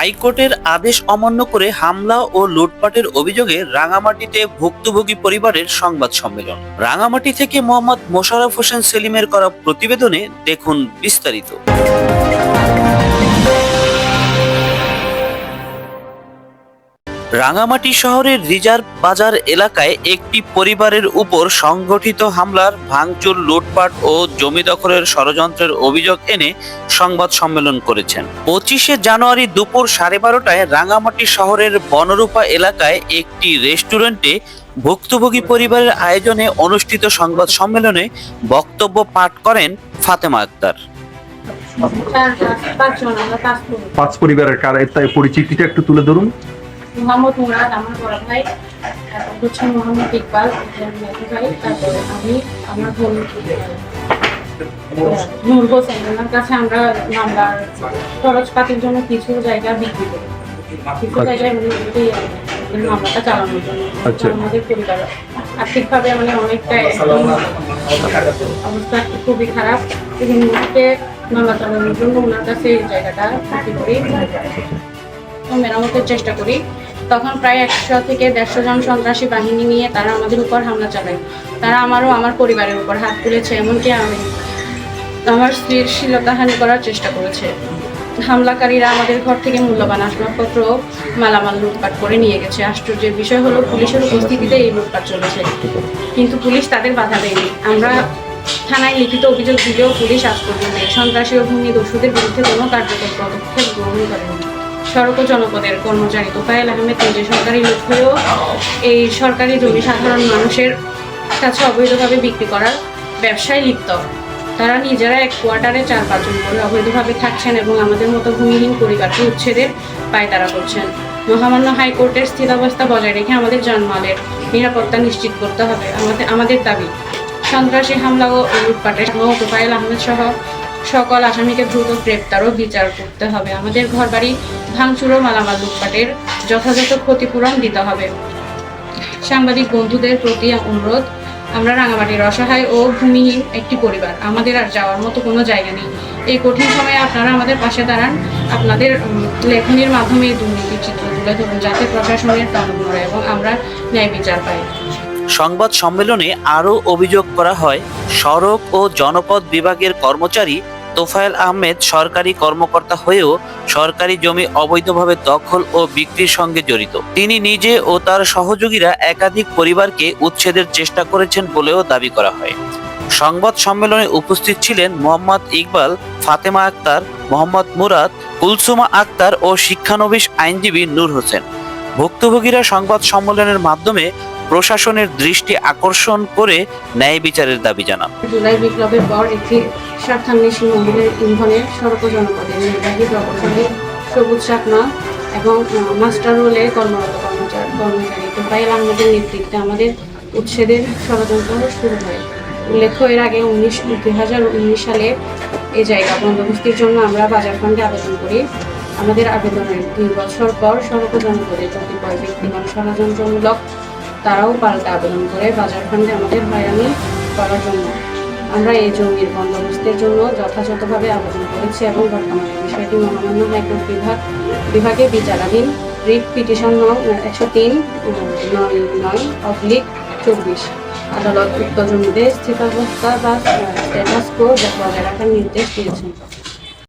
হাইকোর্টের আদেশ অমান্য করে হামলা ও লুটপাটের অভিযোগে রাঙামাটিতে ভুক্তভোগী পরিবারের সংবাদ সম্মেলন। রাঙামাটি থেকে মোহাম্মদ মোশাররফ হোসেন সেলিমের করা প্রতিবেদনে দেখুন বিস্তারিত। রাঙামাটি শহরের রিজার্ভ বাজার এলাকায় একটি পরিবারের উপর সংগঠিত হামলার ভাঙচুর, লুটপাট ও জমি দখলের ষড়যন্ত্রের অভিযোগ এনে সংবাদ সম্মেলন করেছেন। পঁচিশে জানুয়ারি দুপুর সাড়ে বারোটায় রাঙামাটি শহরের বনরূপা এলাকায় একটি রেস্টুরেন্টে ভুক্তভোগী পরিবারের আয়োজনে অনুষ্ঠিত সংবাদ সম্মেলনে বক্তব্য পাঠ করেন ফাতেমা আক্তার। পাঁচ পরিবারের কার তাই পরিচিতিটা একটু তুলে ধরুন। মোহাম্মদ মুরাদ আমার বড় ভাই তারপর হচ্ছে মোহাম্মদ ইকবাল ভাই তারপরে আমি আমার বোন নূর হোসেন ওনার কাছে আমরা মামলার খরচপাতির জন্য কিছু জায়গা বিক্রি করি। কিছু আচ্ছা। জায়গায় মানে মামলাটা চালানোর জন্য। আচ্ছা। আমাদের পরিবার আর্থিকভাবে মানে অনেকটা অবস্থা খুবই খারাপ। এই মুহূর্তে মামলা চালানোর জন্য ওনার কাছে জায়গাটা বিক্রি করি। মেরামতের চেষ্টা করি। তখন প্রায় একশো থেকে দেড়শো জন সন্ত্রাসী বাহিনী নিয়ে তারা আমাদের উপর হামলা চালায়। তারা আমারও আমার পরিবারের উপর হাত তুলেছে, এমনকি আমি। আমার স্ত্রীর শ্লীলতাহানি করার চেষ্টা করেছে। হামলাকারীরা আমাদের ঘর থেকে মূল্যবান আসবাবপত্র মালামাল লুটপাট করে নিয়ে গেছে। আশ্চর্যের বিষয় হলো, পুলিশের উপস্থিতিতে এই লুটপাট চলেছে। কিন্তু পুলিশ তাদের বাধা দেয়নি। আমরা থানায় লিখিত অভিযোগ দিলেও পুলিশ আজ পর্যন্ত সন্ত্রাসী ও ভূমি দস্যুদের বিরুদ্ধে কোনো কার্যকর পদক্ষেপ গ্রহণ করেনি। সড়ক ও জনপদের কর্মচারী তোফায়েল আহমেদ নিজে সরকারি লোক এই সরকারি জমি সাধারণ মানুষের কাছে অবৈধভাবে বিক্রি করার ব্যবসায় লিপ্ত। তারা নিজেরা এক কোয়ার্টারে চার পাঁচজন করে অবৈধভাবে থাকছেন এবং আমাদের মতো ভূমিহীন পরিবারকে উচ্ছেদের পায়তারা করছেন। মহামান্য হাইকোর্টের স্থিতাবস্থা বজায় রেখে আমাদের জানমালের নিরাপত্তা নিশ্চিত করতে হবে। আমাদের আমাদের দাবি, সন্ত্রাসী হামলা ও লুটপাটের ও তোফায়েল আহমেদ সহ সকল আসামিকে দ্রুত গ্রেপ্তার ও বিচার করতে হবে। আমাদের ঘরবাড়ি ভাঙচুর ও মালামাল লুটপাটের যথাযথ ক্ষতিপূরণ দিতে হবে। সাংবাদিক বন্ধুদের প্রতি অনুরোধ, আমরা রাঙামাটির অসহায় ও ভূমিহীন একটি পরিবার। আমাদের আর যাওয়ার মতো কোনো জায়গা নেই। এই কঠিন সময়ে আপনারা আমাদের পাশে দাঁড়ান। আপনাদের লেখনীর মাধ্যমে এই দুর্নীতির চিত্র তুলে ধরুন, যাতে প্রশাসনের টনক এবং আমরা ন্যায় বিচার পাই। সংবাদ সম্মেলনে আরও অভিযোগ করা হয়, সড়ক ও জনপদ বিভাগের কর্মচারী তোফায়েল আহমেদ সরকারি কর্মকর্তা হয়েও সরকারি জমি অবৈধভাবে দখল ও বিক্রির সঙ্গে জড়িত। তিনি নিজে ও তার সহযোগীরা একাধিক পরিবারকে উচ্ছেদের চেষ্টা করেছেন বলেও দাবি করা হয়। সংবাদ সম্মেলনে উপস্থিত ছিলেন মোহাম্মদ ইকবাল, ফাতেমা আক্তার, মোহাম্মদ মুরাদ, কুলসুমা আক্তার ও শিক্ষানবিশ আইনজীবী নূর হোসেন। ভুক্তভোগীরা সংবাদ সম্মেলনের মাধ্যমে প্রশাসনের দৃষ্টি আকর্ষণ করে ন্যায় বিচারের দাবি জানান। জুলাই বিপ্লবের পর একটি স্বার্থান্বেষী মহিলার ইন্ধনের সড়ক জনপদে নির্বাহী প্রকৌশলী সবুজ চাকমা এবং মাস্টার রোলে কর্মরত কর্মচারী কর্মচারী তোফাইল আহমেদের নেতৃত্বে আমাদের উচ্ছেদের ষড়যন্ত্র শুরু হয়। উল্লেখ্য, এর আগে উনিশ, দুই হাজার উনিশ সালে এই জায়গা বন্দোবস্তির জন্য আমরা বাজার ফান্ডে আবেদন করি। আমাদের আবেদনের দুই বছর পর সড়ক জনপদে কতিপয় ব্যক্তিগত ষড়যন্ত্রমূলক তারাও পাল্টা আবেদন করে বাজার ফান্ডে আমাদের হয়রানি করার জন্য। আমরা এই জমির বন্দোবস্তের জন্য যথাযথভাবে আবেদন করেছি এবং বর্তমানে বিষয়টি মহামান্য হাইকোর্ট বিভাগ, বিভাগে বিচারাধীন। রিট পিটিশন নং একশো তিন নয় নয়, অবলিক চব্বিশ। আদালত উক্ত জমিতে স্থিতাবস্থা বা স্ট্যাটাস কো বজায় রাখার নির্দেশ দিয়েছেন।